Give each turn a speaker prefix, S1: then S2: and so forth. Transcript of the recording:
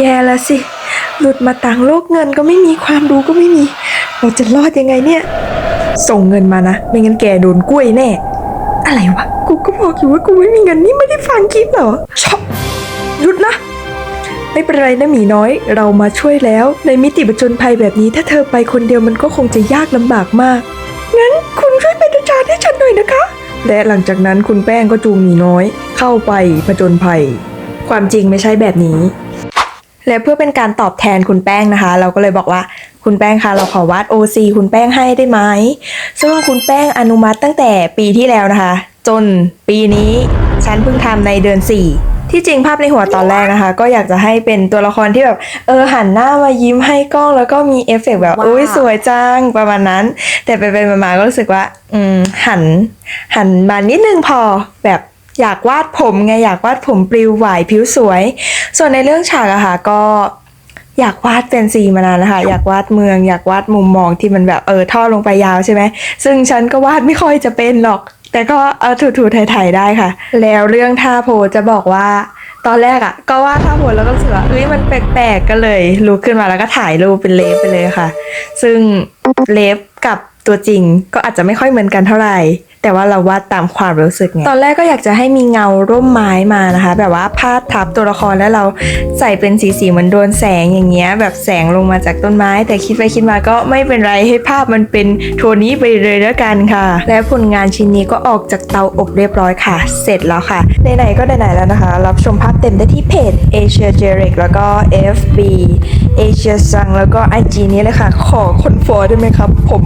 S1: แย่แล้วสิ หลุดมาต่างโลกเงินก็ไม่มีความรู้ก็ไม่มี เราจะรอดยังไงเนี่ย ส่งเงินมานะ ไม่งั้นแกโดนกล้วยแน่ อะไรวะ กูก็บอกอยู่ว่ากูไม่มีเงินนี่ไม่ได้ฟังคลิปเหรอชอบหยุดนะไม่เป็นไรนะหมีน้อย เรามาช่วยแล้ว ในมิติประจนภัยแบบนี้ถ้าเธอไปคนเดียวมันก็คงจะยากลำบากมาก งั้นคุณช่วยเป็นอาจารย์ให้ฉันหน่อยนะคะ และหลังจากนั้นคุณแป้งก็จูงหมีน้อย เข้าไปผจญภัย ความจริงไม่ใช่แบบนี้ และเพื่อเป็นการตอบแทนคุณแป้งนะคะ เราก็เลยบอกว่าคุณแป้งคะเราขอวาด OC คุณแป้งให้ได้ไหมซึ่งคุณแป้งอนุมัติตั้งแต่ปีที่แล้วนะคะ จนปีนี้ฉันเพิ่งทำในเดือน 4 ที่จริงภาพในหัวตอนแรกนะคะ ก็อยากจะให้เป็นตัวละครที่แบบ เออหันหน้ามายิ้มให้กล้องแล้วก็มีเอฟเฟกต์แบบ
S2: ว้าว
S1: อุ้ยสวยจังประมาณนั้น แต่ไปไปมาๆก็รู้สึกว่า อืมหัน หันมานิดนึงพอแบบ อยากวาดผมไงอยากวาดผมปลิวไหวผิวสวย ส่วนในเรื่องฉากอะค่ะก็อยากวาดแฟนซีมานานแล้วค่ะอยากวาดเมือง อยากวาดมุมมองที่มันแบบเออท่อลงไปยาวใช่ไหมซึ่งฉันก็วาดไม่ค่อยจะเป็นหรอก แต่ก็เอาถูๆไถ่ๆได้ค่ะ แล้วเรื่องท่าโพจะบอกว่าตอนแรกอะก็วาดท่าโพแล้วก็รู้สึกว่าเอ้ยมันแปลกๆก็เลยลุกขึ้นมาแล้วก็ถ่ายรูปเป็นเลฟไปเลยค่ะ ซึ่งเลฟกับตัวจริงก็อาจจะไม่ค่อยเหมือนกันเท่าไหร่ แต่ว่าเราวาดตามความรู้สึกไงตอนแรกก็อยากจะให้มีเงาร่มไม้มานะคะ แบบว่าพาดทับตัวละครแล้วเราใส่เป็นสีสีๆเหมือนโดนแสงอย่างเงี้ยแบบแสงลงมาจากต้นไม้ แต่คิดไปคิดมาก็ไม่เป็นไรให้ภาพมันเป็นโทนนี้ไปเลยแล้วกันค่ะ และผลงานชิ้นนี้ก็ออกจากเตาอบเรียบร้อยค่ะ เสร็จแล้วค่ะไหนๆก็ไหนๆแล้วนะคะ รับชมภาพเต็มได้ที่เพจ Asia j e r i c แล้วก็ FB Asia Sang แล้วก็ IG นี้เลยค่ะ ขอคอนโฟร์ได้ไหมครับผม